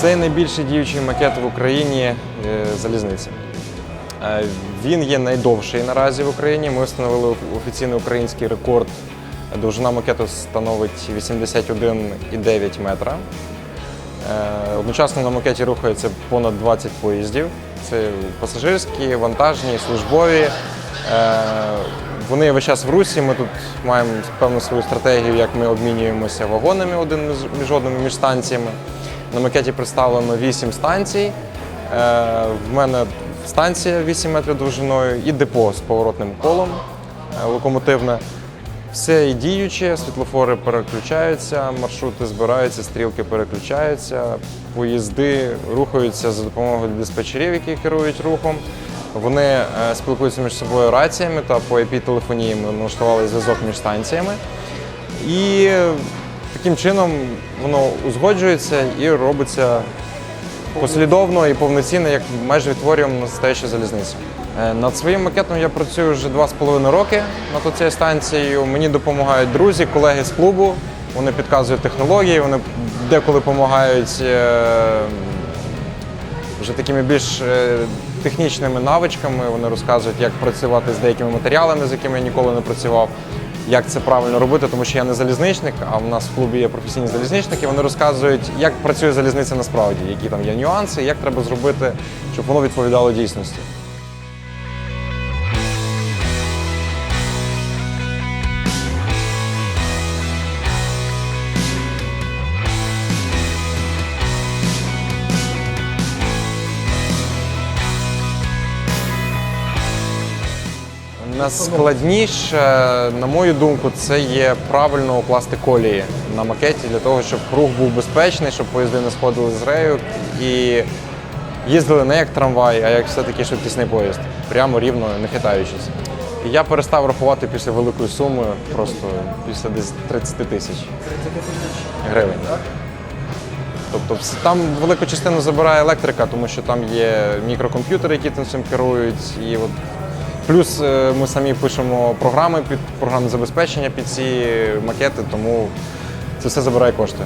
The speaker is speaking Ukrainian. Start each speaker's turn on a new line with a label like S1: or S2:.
S1: Це найбільший діючий макет в Україні е, залізниці. Е, Він є найдовший наразі в Україні. Ми встановили офіційний український рекорд. Довжина макету становить 81,9 метра. Е, Одночасно на макеті рухається понад 20 поїздів. Це пасажирські, вантажні, службові. Вони весь час в русі. Ми тут маємо певну свою стратегію, як ми обмінюємося вагонами один між одним між станціями. На макеті представлено 8 станцій. Е, В мене станція 8 метрів довжиною і депо з поворотним колом е, локомотивне. Все і діюче, світлофори переключаються, маршрути збираються, стрілки переключаються, поїзди рухаються за допомогою диспетчерів, які керують рухом. Вони е, спілкуються між собою раціями та по IP-телефонії ми налаштували зв'язок між станціями. І таким чином воно узгоджується і робиться послідовно і повноцінно, як майже відтворюємо настоящу залізницю. Е, Над своїм макетом я працюю вже два з половиною роки над цією станцією. Мені допомагають друзі, колеги з клубу. Вони підказують технології, вони деколи допомагають е, вже такими більш е, технічними навичками. Вони розказують, як працювати з деякими матеріалами, з якими я ніколи не працював, як це правильно робити, тому що я не залізничник, а в нас в клубі є професійні залізничники. Вони розказують, як працює залізниця насправді, які там є нюанси, як треба зробити, щоб воно відповідало дійсності. Найскладніше, на мою думку, це є правильно укласти колії на макеті для того, щоб рух був безпечний, щоб поїзди не сходили з рею і їздили не як трамвай, а як все-таки швидкісний поїзд, прямо рівно, не хитаючись. І я перестав рахувати після великої суми, просто після десь 30 тисяч гривень. Тобто там велику частину забирає електрика, тому що там є мікрокомп'ютери, які тим цим керують. І от плюс е, ми самі пишемо програми під програмне забезпечення під ці макети, тому це все забирає кошти.